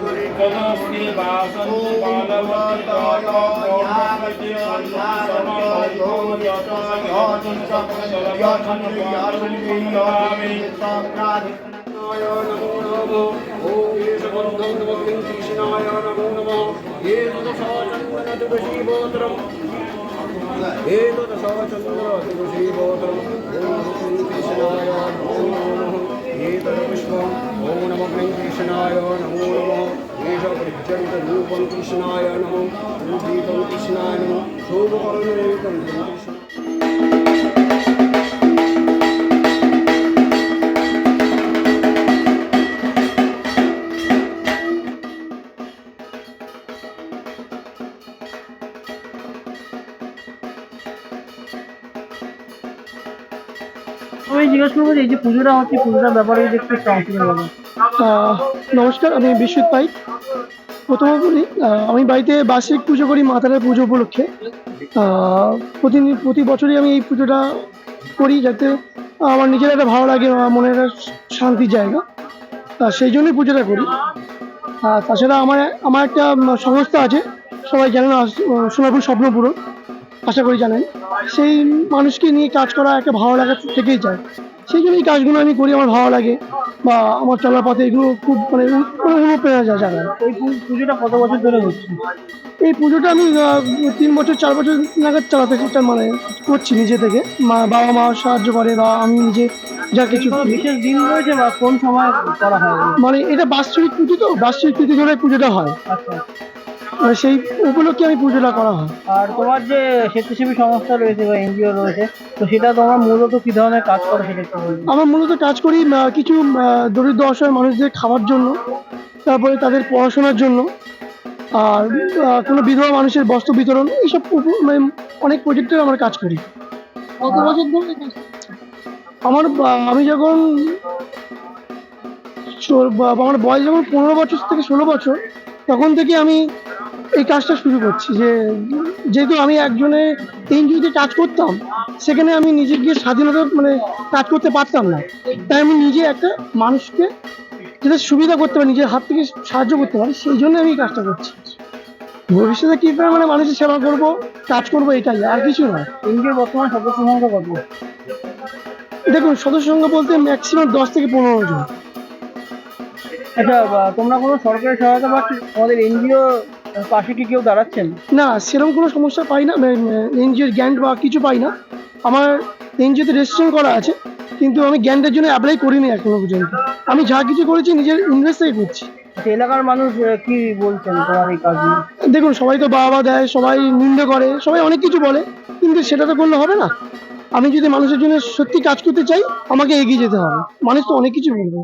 तमस्मि वासन्ति कृष्णाय नमो नमः कृष्णाय नमो রূপম কৃষ্ণায় নমো। রূপীতম কৃষ্ণায় নমো। শুভকরণেকম কৃষ্ণ আমি জিজ্ঞেস করব যে এই যে পুজোটা হচ্ছে পুজোটার ব্যাপারে যদি একটু সংশোধন নমস্কার আমি বিশ্বজিৎ পাইক প্রথমে বলি আমি বাড়িতে বার্ষিক পুজো করি মাতারের পুজো উপলক্ষে। প্রতি প্রতি বছরই আমি এই পুজোটা করি যাতে আমার নিজের একটা ভালো লাগে আমার মনের একটা শান্তির জায়গা। আহ, সেই জন্যই পুজোটা করি। তাছাড়া আমার আমার একটা সংস্থা আছে সবাই জানেন সোনাপুর স্বপ্নপুরো আশা করি জানেন। সেই মানুষকে নিয়ে কাজ করা একটা ভালো লাগা থেকেই যায়। সেই জন্য এই কাজগুলো আমি করি আমার ভালো লাগে বা আমার চলার পথে এগুলো খুব মানে অনুপ্রেরণা যায় জায়গায় এই পুজোটা কত বছর ধরে হচ্ছে? এই পুজোটা আমি তিন বছর চার বছর নাগাদ চালাতে চেষ্টা মানে করছি নিজে থেকে। মা বাবা মা সাহায্য করে বা আমি নিজে যা কিছু বিশেষ দিন রয়েছে বা কোন সময় করা হয়? মানে এটা বাৎসরিক পুজো তো? বাৎসরিক তিথি ধরে পুজোটা হয়। আচ্ছা। সেই উপলক্ষে আমি পুজোটা করা হয়। আর তোমার যে স্বেচ্ছাসেবী সংস্থা রয়েছে বা এনজিও রয়েছে তো সেটা তোমার মূলত কি ধরনের কাজ করে সেটা একটু বলবে। আমার মূলত কাজ করি আহ, কিছু আহ, দরিদ্র অসহায় মানুষদের খাওয়ার জন্য তারপরে তাদের পড়াশোনার জন্য আর আহ, কোনো বিধবা মানুষের বস্ত্র বিতরণ এইসব উপ- মানে অনেক প্রজেক্টের আমরা কাজ করি। কত বছর ধরে কাজ আমার আমি যখন বা- আমার বয়স যখন পনেরো বছর থেকে ষোলো বছর তখন থেকে আমি এই কাজটা শুরু করছি যে যেহেতু আমি একজনে এনজিওতে কাজ করতাম সেখানে আমি নিজে গিয়ে স্বাধীনতা মানে কাজ করতে পারতাম না। তাই আমি নিজে একটা মানুষকে যাতে সুবিধা করতে পারি নিজের হাত থেকে সাহায্য করতে পারি সেই জন্য আমি এই কাজটা করছি। ভবিষ্যতে কী করে মানে মানুষের সেবা করব কাজ করব এটাই আর কিছু নয়। এনজিওর বর্তমান সদস্য সংখ্যা কত? দেখুন সদস্য সংখ্যা বলতে ম্যাক্সিমাম দশ থেকে পনেরো জন। আচ্ছা তোমরা কোনো সরকারি সহায়তা পাচ্ছ? তোমাদের এনজিও পাশে কি কেউ দাঁড়াচ্ছেন? না সেরকম কোনো সমস্যা পাই না। এনজিওর গ্যান্ট বা কিছু পাই না। আমার এনজিওতে রেজিস্ট্রেশন করা আছে কিন্তু আমি গ্যান্টের জন্য অ্যাপ্লাই করিনি এখনও পর্যন্ত। আমি যা কিছু করেছি নিজের ইনভেস্ট থেকে করছি। এলাকার মানুষ কি বলছেন তোমার এই কাজ দেখুন সবাই তো বাবা দেয় সবাই নিন্দে করে সবাই অনেক কিছু বলে কিন্তু সেটা তো করলে হবে না। আমি যদি মানুষের জন্য সত্যি কাজ করতে চাই আমাকে এগিয়ে যেতে হবে। মানুষ তো অনেক কিছু বলবে।